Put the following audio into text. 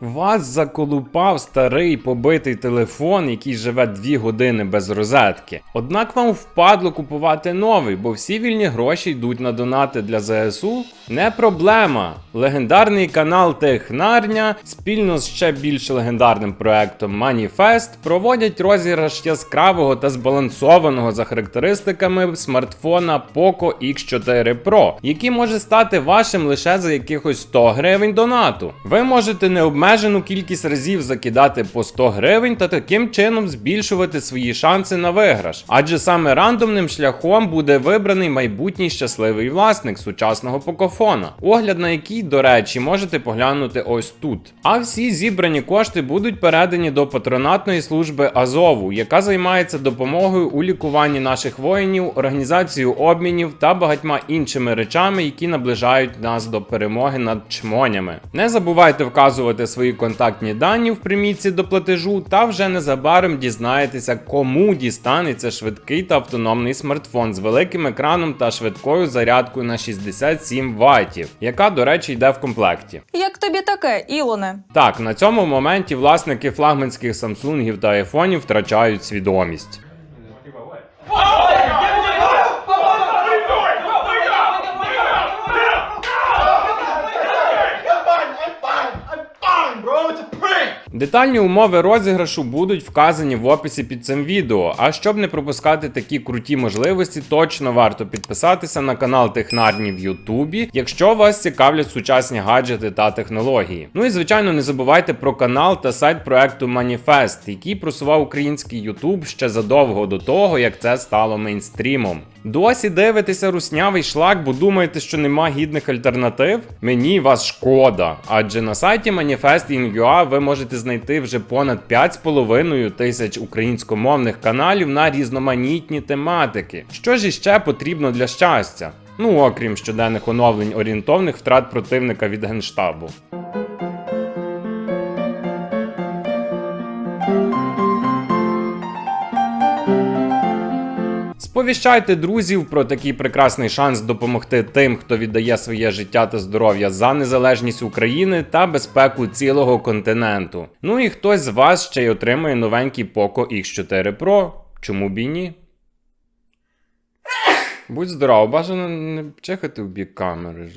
Вас заколупав старий побитий телефон, який живе 2 години без розетки. Однак вам впадло купувати новий, бо всі вільні гроші йдуть на донати для ЗСУ. Не проблема. Легендарний канал Технарня спільно з ще більш легендарним проектом Маніфест проводять розіграш яскравого та збалансованого за характеристиками смартфона Poco X4 Pro, який може стати вашим лише за якихось 100 гривень донату. Ви можете необмежену кількість разів закидати по 100 гривень та таким чином збільшувати свої шанси на виграш. Адже саме рандомним шляхом буде вибраний майбутній щасливий власник сучасного покофона, огляд на який, до речі, можете поглянути ось тут. А всі зібрані кошти будуть передані до патронатної служби Азову, яка займається допомогою у лікуванні наших воїнів, організацією обмінів та багатьма іншими речами, які наближають нас до перемоги над чмонями. Не забувайте вказувати свої контактні дані в примітці до платежу, та вже незабаром дізнаєтеся, кому дістанеться швидкий та автономний смартфон з великим екраном та швидкою зарядкою на 67 ваттів, яка, до речі, йде в комплекті. Як тобі таке, Ілоне? Так, на цьому моменті власники флагманських самсунгів та айфонів втрачають свідомість. Детальні умови розіграшу будуть вказані в описі під цим відео. А щоб не пропускати такі круті можливості, точно варто підписатися на канал Технарні в Ютубі, якщо вас цікавлять сучасні гаджети та технології. Ну і звичайно, не забувайте про канал та сайт проекту Маніфест, який просував український Ютуб ще задовго до того, як це стало мейнстрімом. Досі дивитеся руснявий шлак, бо думаєте, що нема гідних альтернатив? Мені вас шкода, адже на сайті Manifest.in.ua ви можете знайти вже понад 5,5 тисяч українськомовних каналів на різноманітні тематики. Що ж іще потрібно для щастя? Ну окрім щоденних оновлень орієнтовних втрат противника від генштабу. Сповіщайте друзів про такий прекрасний шанс допомогти тим, хто віддає своє життя та здоров'я за незалежність України та безпеку цілого континенту. Ну і хтось з вас ще й отримає новенький Poco X4 Pro. Чому б і ні? Будь здоров, бажано не чихати в бік камери.